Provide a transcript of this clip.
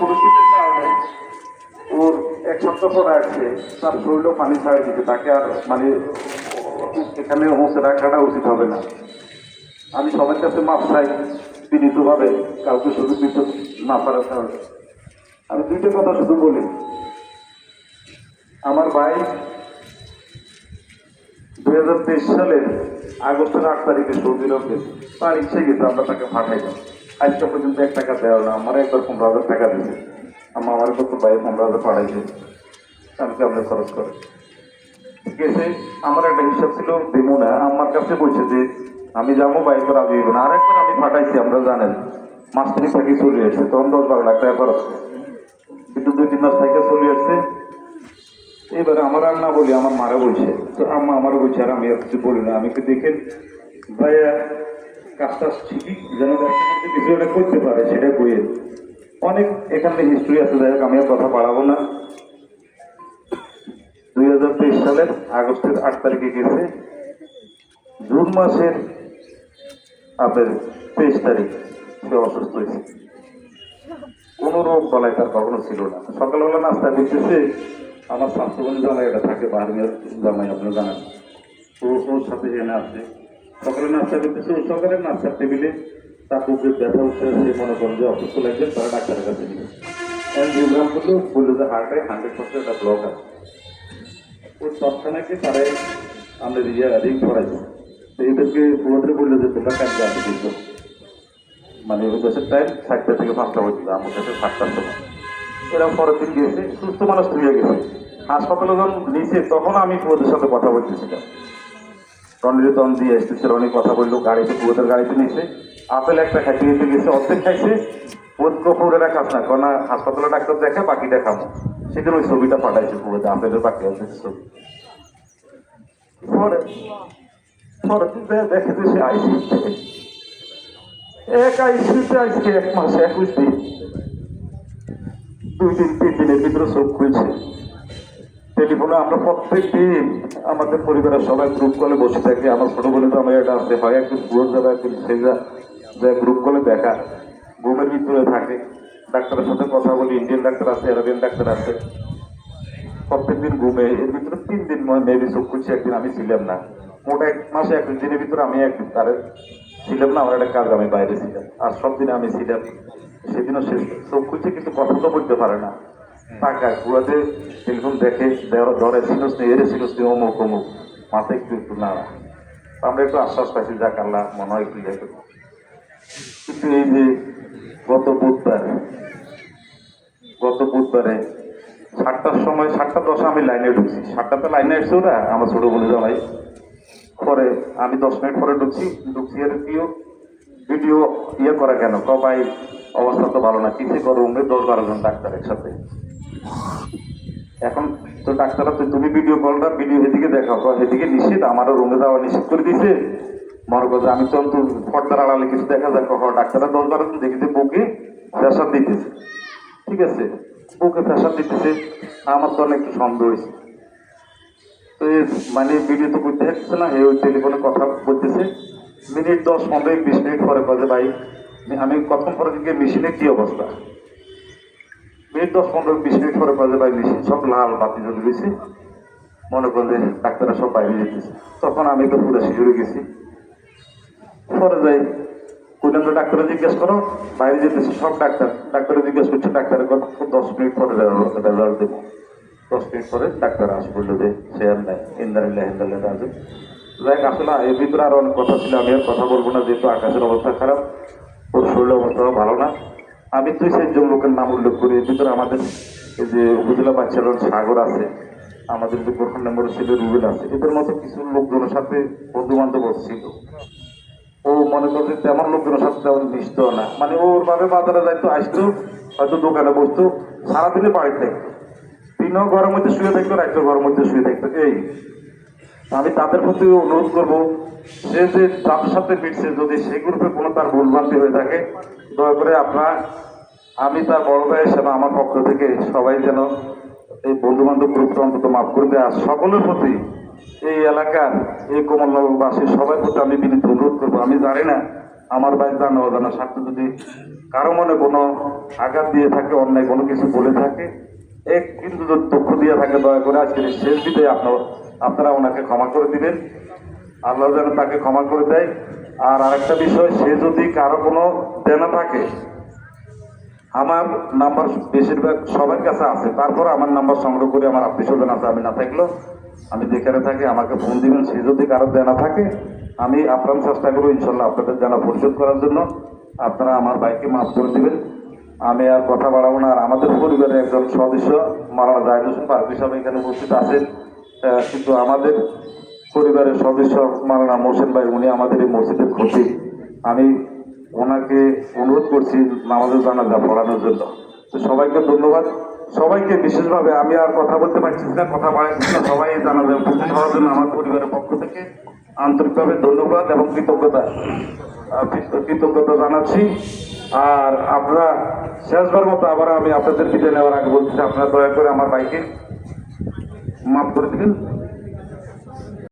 পরিস্থিতির কারণে ওর এক সপ্তাহ পরে আসছে তার শরীরও পানি ছাড়ে দিতে তাকে আর মানে এখানে হোসে রাখাটা উচিত হবে না আমি সবার কাছে মাপ চাই বিনীতভাবে কাউকে শুধু দিতে না পারার কারণে আমি দুইটা কথা শুধু বলি আমার ভাই দু হাজার তেইশ সালের আগস্টের আট তারিখে সৌদি আরবে তার ইচ্ছে গেছে আমরা তাকে পাঠাইলাম আজকে পর্যন্ত এক টাকা দেওয়া না আমার একবার পনেরো হাজার টাকা দিয়েছে। আমার আমার কত ভাই পনেরো হাজার পাঠাইছে আমি কেমন খরচ করে? গেছে, আমার একটা হিসাব ছিল দেবো না আমার কাছে বলছে যে আমি যাব বাইক রাজি হইব না, আরেকবার আমি পাঠাইছি আমরা জানেন। মাস তিন থেকে চলে এসছে তখন দশ বারো লাখ টাকা খরচ। কিন্তু দুই, তিন মাস থেকে চলে আসছে এবারে আমার আর না বলি, আমার মারা বলছে। তো আম্মা আমারও বলছে, আর আমি আর কিছু বলি না। আমি দেখেন ভাইয়া, কাজটা ঠিকই যেন কিছু একটা করতে পারে, সেটা বইয়ে অনেক এখানে হিস্ট্রি আছে, যাই হোক, আমি আর কথা বাড়াবো না। দুই হাজার তেইশ সালের আগস্টের আট তারিখে গেছে। জুন মাসের আপনার তেইশ তারিখ, সে অসুস্থ হয়েছে। কোনো রোগ বলায় তার কখনো ছিল না। সকালবেলা নাস্তা করতেছে আমার স্বাস্থ্যবন্ধী জামাই এটা থাকে বাহারিয়ার জামাই আপনি জানেন। তো ওর সাথে এনে আসছে সকালে নাস্তা করতেছে ও সকালে নাস্তার টেবিলে তার বুকে ব্যথা উঠছে সে মনে করেন যে অসুস্থ লাগছে, তারা ডাক্তারের কাছে নিয়ে জিওগ্রাম করল বলল যে হার্টে হান্ড্রেড পার্সেন্ট একটা ব্লক আছে। ওর তৎক্ষণাৎ তারাই আমরা ইয়ে রিং করাইছি তো এদেরকে বলল যে, তোমরা আসে মানে ওই দেশের টাইম চারটা থেকে পাঁচটা পর্যন্ত, আমার কাছে সাতটার সময়। এরা পরের দিন গিয়েছে, সুস্থ মানুষ তুলে গেছে। হাসপাতালে যখন নিচে তখন আমি ওদের সাথে কথা বলতেছিলাম। রনির তখন দিয়ে এসতেছে রনি কথা বলল, গাড়িতে ওদের গাড়িতে নিয়েছে আপেল একটা খাইতে দিতে গেছে, অর্ধেক খাইছে। ওর কপুরেরা খাস না, কারণ হাসপাতালে ডাক্তার দেখে বাকিটা খাব। সেদিন ওই ছবিটা পাঠাইছে পুরোতে আপেলের বাকি আছে ছবি। পরে দেখে যে আইসিউতে এক আইসিউতে আজকে এক মাস, একুশ দিন। দুই দিন তিন দিনের ভিতরে চোখ খুলছে। টেলিফোনে আমরা প্রত্যেক দিন আমাদের পরিবারের সবাই গ্রুপ কলে বসে থাকি। আমার ছোট বলে তো আমার এটা আছে, হয় একদিন পুরো যাবে একদিন সেজা, যে গ্রুপ কলে দেখা। ঘুমের ভিতরে থাকে। ডাক্তারের সাথে কথা বলি, ইন্ডিয়ান ডাক্তার আছে, আরবিয়ান ডাক্তার আছে। প্রত্যেক দিন ঘুমে, এর ভিতরে তিন দিন মেবি চোখ খুলছে, একদিন আমি ছিলাম না। মোটা এক মাসে এক দিনের ভিতরে আমি একদিন তার ছিলাম না, আমার একটা কাজ আমি বাইরে ছিলাম। আর সব দিনে আমি ছিলাম। সেদিনও সে চোখ খুলছে কিন্তু কথা তো বলতে পারে না। টাকায় ঘুরাতে টেলিফোন দেখে ধরে, সিনোস নেই এরে সিনোস নেই অমুক অমুক। মাথায় একটু একটু না আমরা একটু আশ্বাস পাইছি, যাক আল্লাহ, মনে হয় একটু ইয়ে কিন্তু এই যে গত বুধবার, গত বুধবারে সাতটার সময়, সাতটা দশে আমি লাইনে ঢুকছি। সাতটাতে লাইনে এসছে ওরা, আমার ছোট বোনে জামাই পরে আমি দশ মিনিট পরে ঢুকছি ঢুকছি এর ভিডিও ভিডিও ইয়ে করা কেন? কবাই অবস্থা তো ভালো না রুমে দশ বারো জন ডাক্তার একসাথে। এখন তো ডাক্তাররা তো, তুমি ভিডিও কলটা ভিডিও এদিকে দেখাও তো এদিকে নিশ্চিত আমারও রুমে যাওয়া নিশ্চিত করে দিছে মনে করছে আমি তো অন্তত পর্দার আড়ালে কিছু দেখা যায়, কখন ডাক্তাররা দশ বারো দেখিতে বুকে প্রেশার দিতেছে। ঠিক আছে? বুকে প্রেশার দিতেছে, আমার তো অনেক সন্দেহ হয়েছে। তো মানে ভিডিও তো বুঝতে হচ্ছে না এই টেলিফোনে কথা বলতেছে। মিনিট দশ, পনেরো বিশ মিনিট পরে কাজে ভাই আমি কখন পরে দিকে মেশিনে কি অবস্থা? মিনিট দশ পনেরো বিশ মিনিট পরে কাজে ভাই, মেশিন সব লাল, বাতি জ্বলে গেছে মনে করেন যে ডাক্তাররা সব বাইরে যেতেছে। তখন আমি তো পুরো শিশুরে গেছি। পরে যাই তো ডাক্তারে জিজ্ঞেস করো, বাইরে যেতেছে সব ডাক্তার। ডাক্তারে জিজ্ঞেস করছে, ডাক্তারের কথা দশ মিনিট পরে রেজাল্ট দেবো। দশ মিনিট পরে ডাক্তার আসে, বলল যে, সে আর নাই। ইন্দারিল্লাহ ইন্দারিল্লাহ আছে যাই আসলে এর ভিতরে আরও অনেক কথা ছিল, আমি আর কথা বলব না, যেহেতু আকাশের অবস্থা খারাপ। শরীরের অবস্থা ভালো না। আমি দুই চারজন লোকের নাম উল্লেখ করি ভিতরে আমাদের এই যে উপজেলা বাচ্চার সাগর আছে, আমাদের যে প্রখণ্ড নম্বর ছিল রুবেল আছে, এদের মতো কিছু লোকজনের সাথে বন্ধু বান্ধব ছিল। ও মনে করছে তেমন লোকজনের সাথে তেমন মিশতো না। মানে ওর ভাবে বাজারে যাইতো, আসতো, হয়তো দোকানে বসতো সারাদিনে বাড়ি থাকতো। দিনও ঘরের মধ্যে শুয়ে থাকতো রাত্রে ঘরের মধ্যে শুয়ে থাকতো। এই, আমি তাদের প্রতি অনুরোধ করব সে যে তাদের সাথে মিটছে, যদি সেই গ্রুপে কোনো তার ভুলভ্রান্তি হয়ে থাকে, দয়া করে আপনার, আমি তার বড় ভাই হিসেবে আমার পক্ষ থেকে সবাই যেন এই বন্ধু বান্ধব গ্রুপটা অন্তত মাফ করে দেয়। আর সকলের প্রতি এই এলাকার, এই কমলনগরবাসী সবার প্রতি আমি বিনীত অনুরোধ করব। আমি জানি না আমার ভাই জানা অজানা স্বার্থে যদি কারও মনে কোনো আঘাত দিয়ে থাকে, অন্যায় কোনো কিছু বলে থাকে, এক কিন্তু দুঃখ দিয়ে থাকে, দয়া করে আজকের শেষ বিদায় আপনার, আপনারা ওনাকে ক্ষমা করে দিবেন। আল্লাহ যেন তাকে ক্ষমা করে দেয়। আর আরেকটা বিষয়, সে যদি কারও কোনো দেনা থাকে, আমার নাম্বার বেশিরভাগ সবার কাছে আছে। তারপর আমার নাম্বার সংগ্রহ করে আমার আত্মীয় স্বজন আছে, আমি না থাকলেও আমি যেখানে থাকি আমাকে ফোন দিবেন। সে যদি কারও দেনা থাকে, আমি আপ্রাণ চেষ্টা করব ইনশাল্লাহ আপনাদের জানা পরিশোধ করার জন্য। আপনারা আমার ভাইকে মাফ করে দিবেন। আমি আর কথা বাড়াবো না। আর আমাদের পরিবারের একজন সদস্য মারানা জাহিদ হোসেন পার্ক এখানে উপস্থিত আছেন। কিন্তু আমাদের পরিবারের সদস্য মারানা মোহসেন ভাই, উনি আমাদের এই মসজিদের ক্ষতি আমি ওনাকে অনুরোধ করছি নামাজের জানাজা পড়ানোর জন্য। তো সবাইকে ধন্যবাদ। সবাইকে বিশেষভাবে আমি আর কথা বলতে পারছি না, কথা বাড়াচ্ছি না, সবাই জানাজা উপস্থিত হওয়ার জন্য আমার পরিবারের পক্ষ থেকে আন্তরিকভাবে ধন্যবাদ এবং কৃতজ্ঞতা কৃতজ্ঞতা জানাচ্ছি। আর আপনারা শেষবার মতো আবার আমি আপনাদের বিদায় নেওয়ার আগে বলছি, আপনারা দয়া করে আমার ভাইকে মাফ করে দিবেন।